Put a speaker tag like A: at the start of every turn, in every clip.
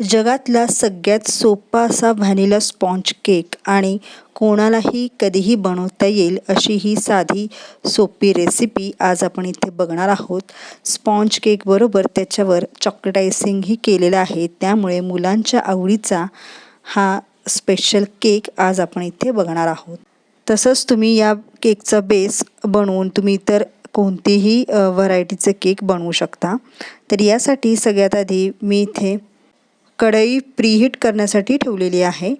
A: जगातला सगळ्यात सोपा असा व्हॅनिला स्पॉन्ज केक आणि कोणालाही कधीही बनवता येईल अशी ही साधी सोपी रेसिपी आज आपण इथे बघणार आहोत. स्पॉन्ज केकबरोबर त्याच्यावर चॉकलेट आयसिंगही केलेलं आहे. त्यामुळे मुलांच्या आवडीचा हा स्पेशल केक आज आपण इथे बघणार आहोत. तसंच तुम्ही या केकचा बेस बनवून तुम्ही इतर कोणतीही व्हरायटीचे केक बनवू शकता. तर यासाठी सगळ्यात आधी मी इथे कढई प्रीहीट करण्यासाठी ठेवलेली आहे.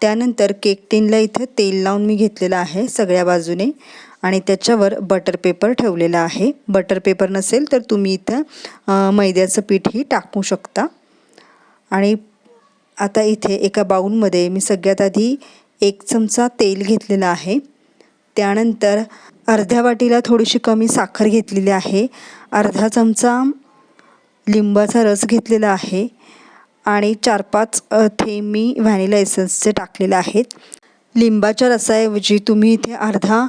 A: त्यानंतर केक टिनला इथं तेल लावून मी घेतलेलं आहे सगळ्या बाजूने आणि त्याच्यावर बटर पेपर ठेवलेला आहे. बटर पेपर नसेल तर तुम्ही इथं मैद्याचं पीठही टाकू शकता. आणि आता इथे एका बाऊलमध्ये मी सगळ्यात आधी एक चमचा तेल घेतलेला आहे. त्यानंतर अर्ध्या वाटीला थोडीशी कमी साखर घेतलेली आहे. अर्धा चमचा लिंबाचा रस घेतलेला आहे. आणि चार पाच थेंब मी व्हॅनिला एसन्सचे टाकलेले आहेत. लिंबाच्या रसाऐवजी तुम्ही इथे अर्धा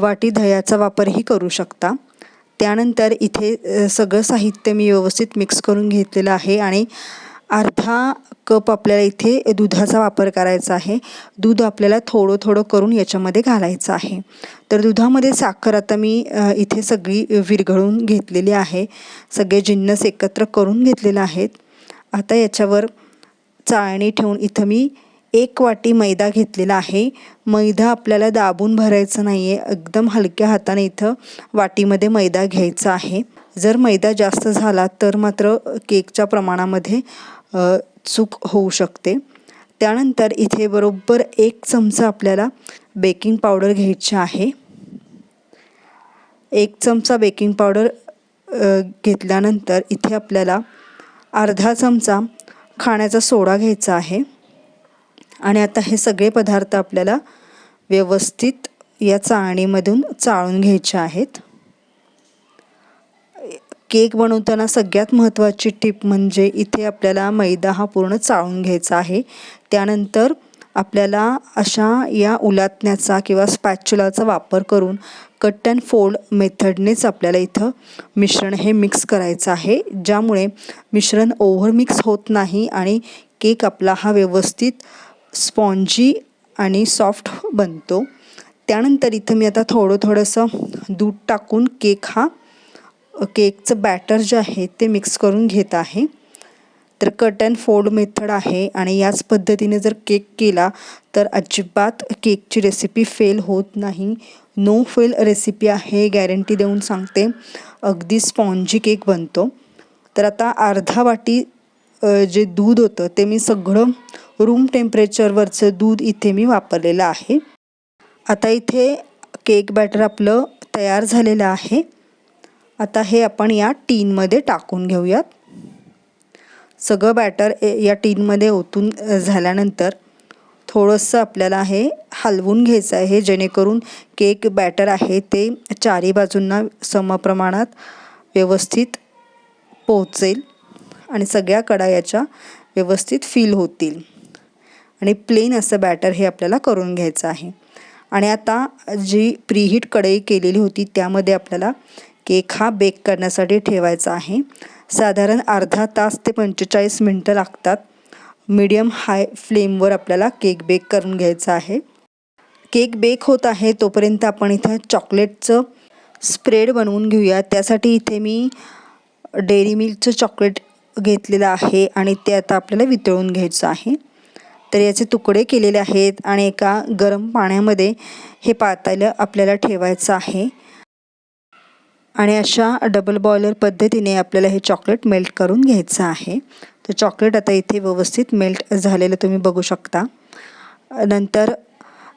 A: वाटी दह्याचा वापरही करू शकता. त्यानंतर इथे सगळं साहित्य मी व्यवस्थित मिक्स करून घेतलेलं आहे आणि अर्धा कप आपल्याला इथे दुधाचा वापर करायचा आहे. दूध आपल्याला थोडं थोडं करून याच्यामध्ये घालायचं आहे. तर दुधामध्ये साखर आता मी इथे सगळी विरघळून घेतलेली आहे. सगळे जिन्नस एकत्र करून घेतलेले आहेत. आता याच्यावर चाळणी ठेवून इथं मी एक वाटी मैदा घेतलेला आहे. मैदा आपल्याला दाबून भरायचं नाही आहे एकदम हलक्या हाताने इथं वाटीमध्ये मैदा घ्यायचा आहे. जर मैदा जास्त झाला तर मात्र केकच्या प्रमाणामध्ये चूक होऊ शकते. त्यानंतर इथे बरोबर एक चमचा आपल्याला बेकिंग पावडर घ्यायची आहे. एक चमचा बेकिंग पावडर घेतल्यानंतर इथे आपल्याला अर्धा चमचा खाण्याचा सोडा घ्यायचा आहे. आणि आता हे सगळे पदार्थ आपल्याला व्यवस्थित या चाळणीमधून चाळून घ्यायचे आहेत. केक बनवताना सगळ्यात महत्त्वाची टीप म्हणजे इथे आपल्याला मैदा हा पूर्ण चाळून घ्यायचा आहे. त्यानंतर आपल्याला अशा या उलातण्याचा किंवा स्पॅच्युलाचा वापर करून कट अँड फोल्ड मेथडनेच आपल्याला इथं मिश्रण हे मिक्स करायचं आहे. ज्यामुळे मिश्रण ओव्हर मिक्स होत नाही आणि केक आपला हा व्यवस्थित स्पॉन्जी आणि सॉफ्ट बनतो. त्यानंतर इथं मी आता थोडं थोडंसं दूध टाकून केक हा केकचं बॅटर जे आहे ते मिक्स करून घेत आहे. तर कट अँड फोल्ड मेथड आहे आणि याच पद्धतीने जर केक केला तर अजिबात केकची रेसिपी फेल होत नाही. नो फेल रेसिपी आहे गॅरंटी देऊन सांगते. अगदी स्पॉन्जी केक बनतो. तर आता अर्धा वाटी जे दूध होतं ते मी सगळं रूम टेम्परेचरवरचं दूध इथे मी वापरलेलं आहे. आता इथे केक बॅटर आपलं तयार झालेलं आहे. आता हे आपण या टीनमध्ये टाकून घेऊयात. सगळं बॅटर या टीनमध्ये ओतून झाल्यानंतर थोडंसं आपल्याला हे हलवून घ्यायचं आहे जेणेकरून केक बॅटर आहे ते चारी बाजूंना समप्रमाणात व्यवस्थित पोहोचेल आणि सगळ्या कडायाच्या व्यवस्थित फील होतील. आणि प्लेन असं बॅटर हे आपल्याला करून घ्यायचं आहे. आणि आता जी प्रीहीट कढई केलेली होती त्यामध्ये आपल्याला केक हा बेक करण्यासाठी ठेवायचा आहे. साधारण अर्धा तास ते पंचेचाळीस मिनटं लागतात. मीडियम हाय फ्लेमवर आपल्याला केक बेक करून घ्यायचा आहे. केक बेक होत आहे तोपर्यंत आपण इथं चॉकलेटचं स्प्रेड बनवून घेऊया. त्यासाठी इथे मी डेअरी मिल्कचं चॉकलेट घेतलेलं आहे आणि ते आता आपल्याला वितळून घ्यायचं आहे. तर याचे तुकडे केलेले आहेत आणि एका गरम पाण्यामध्ये हे पातायला आपल्याला ठेवायचं आहे. आणि अशा डबल बॉयलर पद्धतीने आपल्याला हे चॉकलेट मेल्ट करून घ्यायचं आहे. तर चॉकलेट आता इथे व्यवस्थित मेल्ट झालेलं तुम्ही बघू शकता. नंतर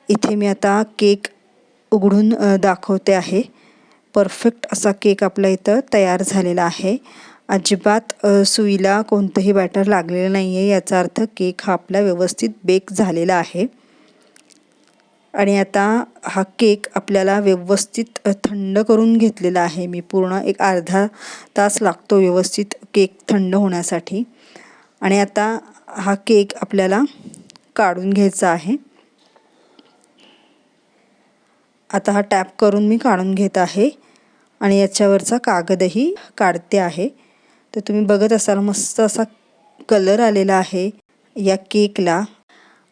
A: इथे मी आता केक उघडून दाखवते आहे. परफेक्ट असा केक आपला इथं तयार झालेला आहे. अजिबात सुईला कोणतंही बॅटर लागलेलं नाही आहे याचा अर्थ केक हा आपला व्यवस्थित बेक झालेला आहे. आणि आता हा केक आपल्याला व्यवस्थित थंड करून घेतलेला आहे. मी पूर्ण एक अर्धा तास लागतो व्यवस्थित केक थंड होण्यासाठी. आणि आता हा केक आपल्याला काढून घ्यायचा आहे. आता हा टॅप करून मी काढून घेत आहे. आणि याच्यावरचा कागदही काढते आहे. तर तुम्ही बघत असाल मस्त असा कलर आलेला आहे या केकला.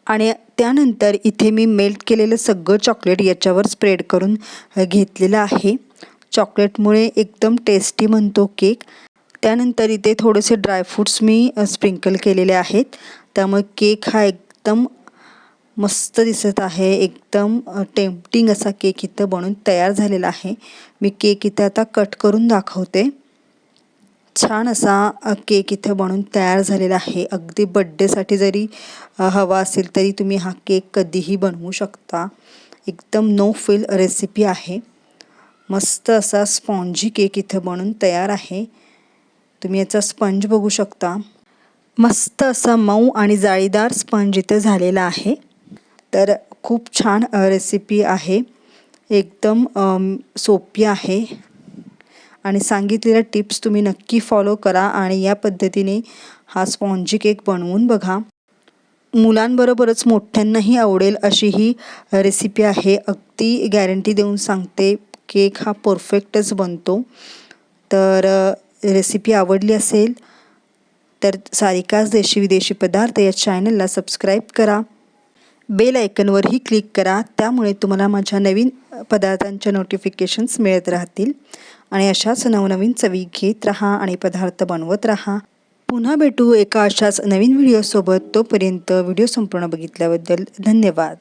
A: आणि त्यानंतर इथे मी मेल्ट केलेलं सगळं चॉकलेट याच्यावर स्प्रेड करून घेतलेलं आहे. चॉकलेटमुळे एकदम टेस्टी म्हणतो केक त्यानंतर इथे थोडेसे ड्रायफ्रूट्स मी स्प्रिंकल केलेले आहेत. त्यामुळे केक हा एकदम मस्त दिसत आहे. एकदम टेम्पटिंग असा केक इथं बनून तयार झालेला आहे. मी केक इथे आता कट करून दाखवते. छान असा केक इथे बनून तयार झालेला आहे. अगदी बड्डेसाठी जरी हवा असेल तरी तुम्ही हा केक कधीही बनवू शकता. एकदम नो फिल रेसिपी आहे. मस्त असा स्पॉन्जी केक इथं बनून तयार आहे. तुम्ही याचा स्पंज बघू शकता. मस्त असा मऊ आणि जाळीदार स्पंज इथं झालेला आहे. तर खूप छान रेसिपी आहे. एकदम सोपी आहे. आणि सांगितलेल्या टिप्स तुम्ही नक्की फॉलो करा आणि या पद्धतीने हा स्पॉन्जी केक बनवून बघा. मुलांबरोबरच मोठ्यांनाही आवडेल अशी ही रेसिपी आहे. अगदी गॅरंटी देऊन सांगते केक हा परफेक्टच बनतो. तर रेसिपी आवडली असेल तर सारिकाच देशी विदेशी पदार्थ या चॅनलला सबस्क्राईब करा. बेल आयकनवरही क्लिक करा. त्यामुळे तुम्हाला माझ्या नवीन पदार्थांच्या नोटिफिकेशन्स मिळत राहतील. आणि अशाच नवनवीन चवी घेत राहा आणि पदार्थ बनवत राहा. पुन्हा भेटू एका अशाच नवीन व्हिडिओसोबत तोपर्यंत व्हिडिओ संपूर्ण बघितल्याबद्दल धन्यवाद.